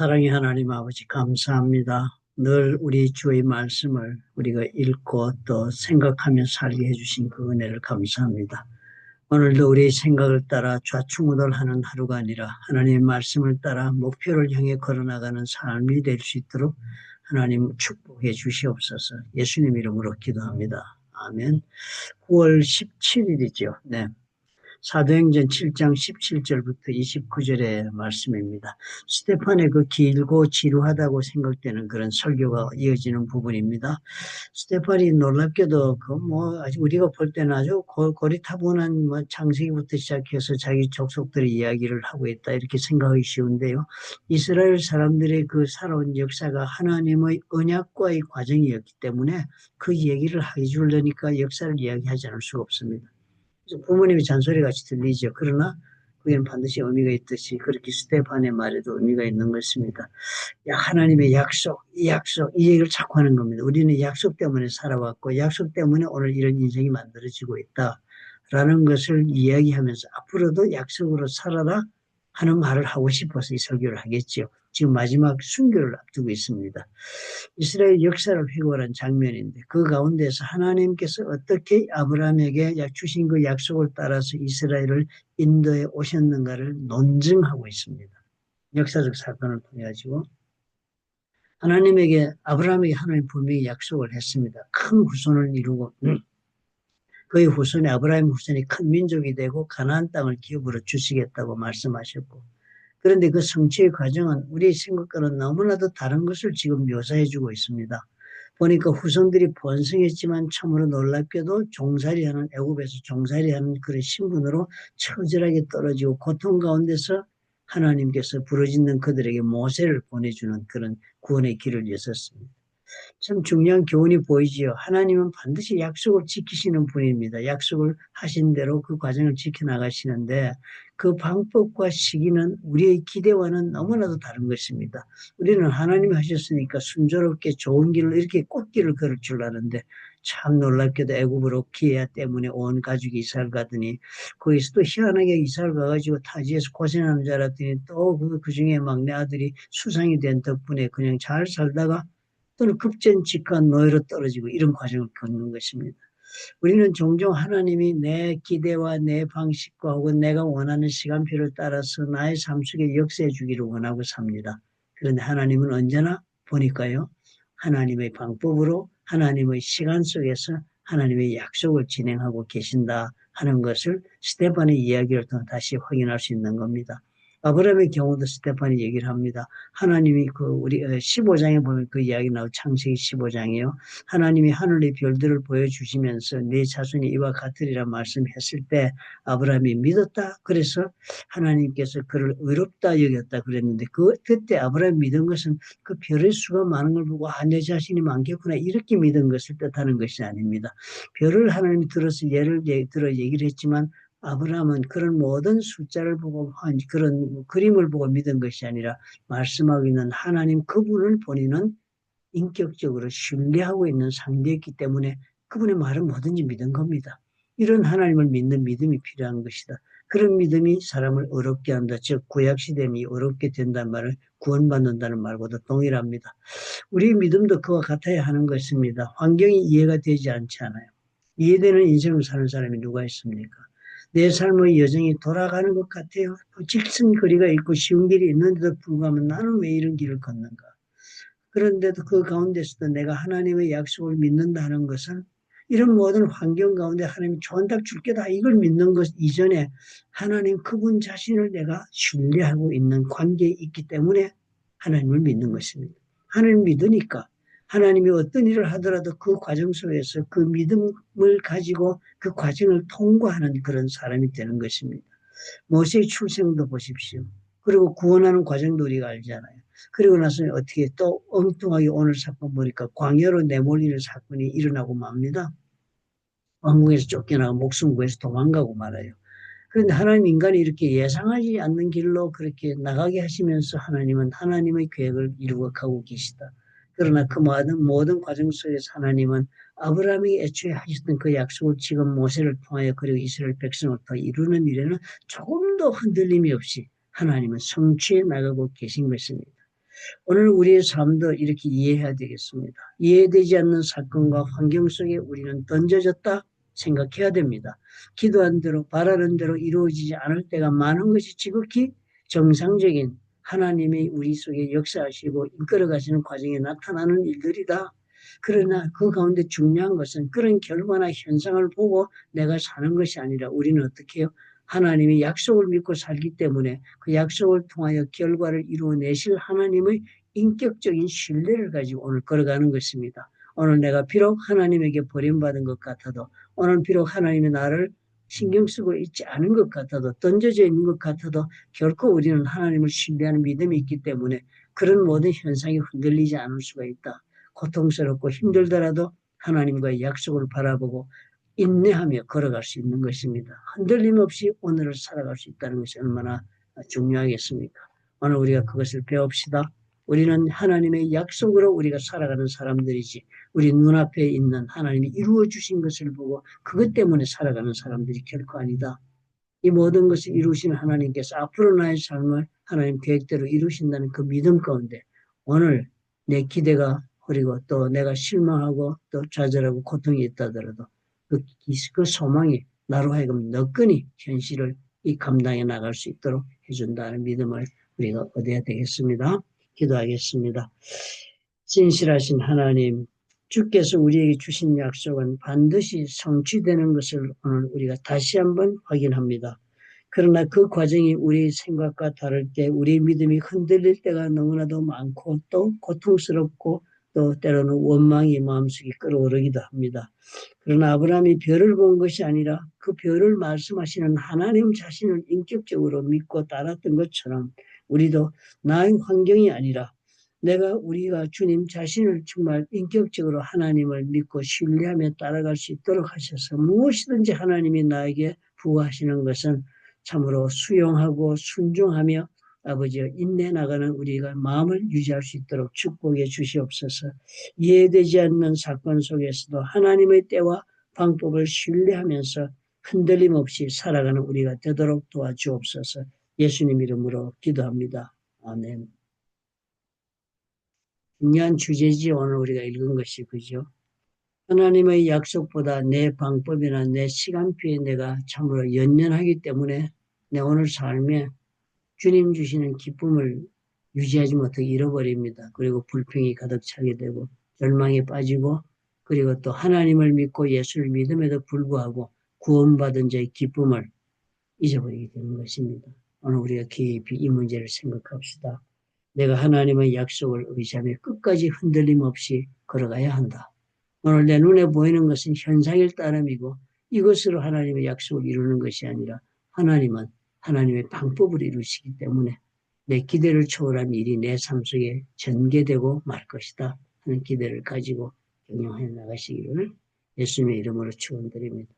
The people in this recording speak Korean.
사랑의 하나님 아버지 감사합니다. 늘 우리 주의 말씀을 우리가 읽고 또 생각하며 살게 해주신 그 은혜를 감사합니다. 오늘도 우리의 생각을 따라 좌충우돌하는 하루가 아니라 하나님의 말씀을 따라 목표를 향해 걸어나가는 삶이 될 수 있도록 하나님 축복해 주시옵소서 예수님 이름으로 기도합니다. 아멘. 9월 17일이죠. 네. 사도행전 7장 17절부터 29절의 말씀입니다. 스테판의 그 길고 지루하다고 생각되는 그런 설교가 이어지는 부분입니다. 스테판이 놀랍게도 그 뭐 우리가 볼 때는 아주 고리타분한 뭐 창세기부터 시작해서 자기 족속들의 이야기를 하고 있다 이렇게 생각하기 쉬운데요. 이스라엘 사람들의 그 살아온 역사가 하나님의 언약과의 과정이었기 때문에 그 얘기를 해주려니까 역사를 이야기하지 않을 수가 없습니다. 부모님이 잔소리 같이 들리죠. 그러나 그게는 반드시 의미가 있듯이 그렇게 스테판의 말에도 의미가 있는 것입니다. 하나님의 약속, 이 약속, 이 얘기를 자꾸 하는 겁니다. 우리는 약속 때문에 살아왔고 약속 때문에 오늘 이런 인생이 만들어지고 있다. 라는 것을 이야기하면서 앞으로도 약속으로 살아라 하는 말을 하고 싶어서 이 설교를 하겠죠. 지금 마지막 순교를 앞두고 있습니다. 이스라엘 역사를 회고한 장면인데 그 가운데서 하나님께서 어떻게 아브라함에게 주신 그 약속을 따라서 이스라엘을 인도에 오셨는가를 논증하고 있습니다. 역사적 사건을 통해 가지고 하나님에게 아브라함에게 하나님 분명히 약속을 했습니다. 큰 후손을 이루고 그의 후손이 아브라함 후손이 큰 민족이 되고 가나안 땅을 기업으로 주시겠다고 말씀하셨고 그런데 그 성취의 과정은 우리 생각과는 너무나도 다른 것을 지금 묘사해 주고 있습니다. 보니까 후손들이 번성했지만 참으로 놀랍게도 종살이하는 애굽에서 종살이하는 그런 신분으로 처절하게 떨어지고 고통 가운데서 하나님께서 부르짖는 그들에게 모세를 보내주는 그런 구원의 길을 여섰습니다. 참 중요한 교훈이 보이지요. 하나님은 반드시 약속을 지키시는 분입니다. 약속을 하신 대로 그 과정을 지켜나가시는데 그 방법과 시기는 우리의 기대와는 너무나도 다른 것입니다. 우리는 하나님이 하셨으니까 순조롭게 좋은 길을 이렇게 꽃길을 걸을 줄 아는데 참 놀랍게도 애굽으로 기회야 때문에 온 가족이 이사를 가더니 거기서 또 희한하게 이사를 가가지고 타지에서 고생하는 줄 알았더니 또그 그 중에 막내 아들이 수상이 된 덕분에 그냥 잘 살다가 또는 급전직한 노예로 떨어지고 이런 과정을 겪는 것입니다. 우리는 종종 하나님이 내 기대와 내 방식과 혹은 내가 원하는 시간표를 따라서 나의 삶 속에 역사해 주기를 원하고 삽니다. 그런데 하나님은 언제나 보니까요. 하나님의 방법으로 하나님의 시간 속에서 하나님의 약속을 진행하고 계신다 하는 것을 스테반의 이야기를 통해 다시 확인할 수 있는 겁니다. 아브라함의 경우도 스테판이 얘기를 합니다. 하나님이 그 우리 15장에 어, 보면 그 이야기 나오 창세기 15장이요. 하나님이 하늘의 별들을 보여주시면서 내 자손이 이와 같으리라 말씀했을 때 아브라함이 믿었다. 그래서 하나님께서 그를 의롭다 여겼다 그랬는데 그 그때 아브라함이 믿은 것은 그 별의 수가 많은 걸 보고 아, 내 자신이 많겠구나 이렇게 믿은 것을 뜻하는 것이 아닙니다. 별을 하나님이 들어서 예를 들어 얘기를 했지만 아브라함은 그런 모든 숫자를 보고 그런 그림을 보고 믿은 것이 아니라 말씀하고 있는 하나님 그분을 본인은 인격적으로 신뢰하고 있는 상대였기 때문에 그분의 말은 뭐든지 믿은 겁니다. 이런 하나님을 믿는 믿음이 필요한 것이다. 그런 믿음이 사람을 어렵게 한다. 즉 구약시대이 어렵게 된다는 말을 구원받는다는 말보다 동일합니다. 우리 믿음도 그와 같아야 하는 것입니다. 환경이 이해가 되지 않지 않아요. 이해되는 인생을 사는 사람이 누가 있습니까? 내 삶의 여정이 돌아가는 것 같아요. 직선 거리가 있고 쉬운 길이 있는데도 불구하고 나는 왜 이런 길을 걷는가? 그런데도 그 가운데서도 내가 하나님의 약속을 믿는다는 것은 이런 모든 환경 가운데 하나님 좋은 답 줄 게다 이걸 믿는 것 이전에 하나님 그분 자신을 내가 신뢰하고 있는 관계에 있기 때문에 하나님을 믿는 것입니다. 하나님 믿으니까 하나님이 어떤 일을 하더라도 그 과정 속에서 그 믿음을 가지고 그 과정을 통과하는 그런 사람이 되는 것입니다. 모세의 출생도 보십시오. 그리고 구원하는 과정도 우리가 알잖아요. 그리고 나서 어떻게 또 엉뚱하게 오늘 사건 보니까 광야로 내몰리는 사건이 일어나고 맙니다. 왕궁에서 쫓겨나고 목숨 구해서 도망가고 말아요. 그런데 하나님 인간이 이렇게 예상하지 않는 길로 그렇게 나가게 하시면서 하나님은 하나님의 계획을 이루어 가고 계시다. 그러나 그 모든, 모든 과정 속에서 하나님은 아브라함이 애초에 하셨던 그 약속을 지금 모세를 통하여 그리고 이스라엘 백성을 통해 이루는 일에는 조금도 흔들림이 없이 하나님은 성취해 나가고 계신 것입니다. 오늘 우리의 삶도 이렇게 이해해야 되겠습니다. 이해되지 않는 사건과 환경 속에 우리는 던져졌다 생각해야 됩니다. 기도한 대로 바라는 대로 이루어지지 않을 때가 많은 것이 지극히 정상적인 하나님이 우리 속에 역사하시고 이끌어 가시는 과정에 나타나는 일들이다. 그러나 그 가운데 중요한 것은 그런 결과나 현상을 보고 내가 사는 것이 아니라 우리는 어떻게 해요? 하나님이 약속을 믿고 살기 때문에 그 약속을 통하여 결과를 이루어내실 하나님의 인격적인 신뢰를 가지고 오늘 걸어가는 것입니다. 오늘 내가 비록 하나님에게 버림받은 것 같아도 오늘 비록 하나님이 나를 신경 쓰고 있지 않은 것 같아도 던져져 있는 것 같아도 결코 우리는 하나님을 신뢰하는 믿음이 있기 때문에 그런 모든 현상이 흔들리지 않을 수가 있다. 고통스럽고 힘들더라도 하나님과의 약속을 바라보고 인내하며 걸어갈 수 있는 것입니다. 흔들림 없이 오늘을 살아갈 수 있다는 것이 얼마나 중요하겠습니까? 오늘 우리가 그것을 배웁시다. 우리는 하나님의 약속으로 우리가 살아가는 사람들이지 우리 눈앞에 있는 하나님이 이루어 주신 것을 보고 그것 때문에 살아가는 사람들이 결코 아니다. 이 모든 것을 이루신 하나님께서 앞으로 나의 삶을 하나님 계획대로 이루신다는 그 믿음 가운데 오늘 내 기대가 그리고 또 내가 실망하고 또 좌절하고 고통이 있다더라도 그, 그 소망이 나로 하여금 너끈히 현실을 이 감당해 나갈 수 있도록 해준다는 믿음을 우리가 얻어야 되겠습니다. 기도하겠습니다. 진실하신 하나님, 주께서 우리에게 주신 약속은 반드시 성취되는 것을 오늘 우리가 다시 한번 확인합니다. 그러나 그 과정이 우리 생각과 다를 때 우리 믿음이 흔들릴 때가 너무나도 많고 또 고통스럽고 또 때로는 원망이 마음속에 끌어오르기도 합니다. 그러나 아브라함이 별을 본 것이 아니라 그 별을 말씀하시는 하나님 자신을 인격적으로 믿고 따랐던 것처럼 우리도 나의 환경이 아니라 내가 우리가 주님 자신을 정말 인격적으로 하나님을 믿고 신뢰하며 따라갈 수 있도록 하셔서 무엇이든지 하나님이 나에게 부과하시는 것은 참으로 수용하고 순종하며 아버지여 인내 나가는 우리가 마음을 유지할 수 있도록 축복해 주시옵소서. 이해되지 않는 사건 속에서도 하나님의 때와 방법을 신뢰하면서 흔들림 없이 살아가는 우리가 되도록 도와주옵소서. 예수님 이름으로 기도합니다. 아멘. 중요한 주제지 오늘 우리가 읽은 것이 그죠? 하나님의 약속보다 내 방법이나 내 시간표에 내가 참으로 연연하기 때문에 내 오늘 삶에 주님 주시는 기쁨을 유지하지 못하게 잃어버립니다. 그리고 불평이 가득 차게 되고 절망에 빠지고 그리고 또 하나님을 믿고 예수를 믿음에도 불구하고 구원받은 자의 기쁨을 잊어버리게 되는 것입니다. 오늘 우리가 깊이 이 문제를 생각합시다. 내가 하나님의 약속을 의지하며 끝까지 흔들림 없이 걸어가야 한다. 오늘 내 눈에 보이는 것은 현상일 따름이고 이것으로 하나님의 약속을 이루는 것이 아니라 하나님은 하나님의 방법을 이루시기 때문에 내 기대를 초월한 일이 내 삶 속에 전개되고 말 것이다 하는 기대를 가지고 경영해 나가시기를 예수님의 이름으로 축원드립니다.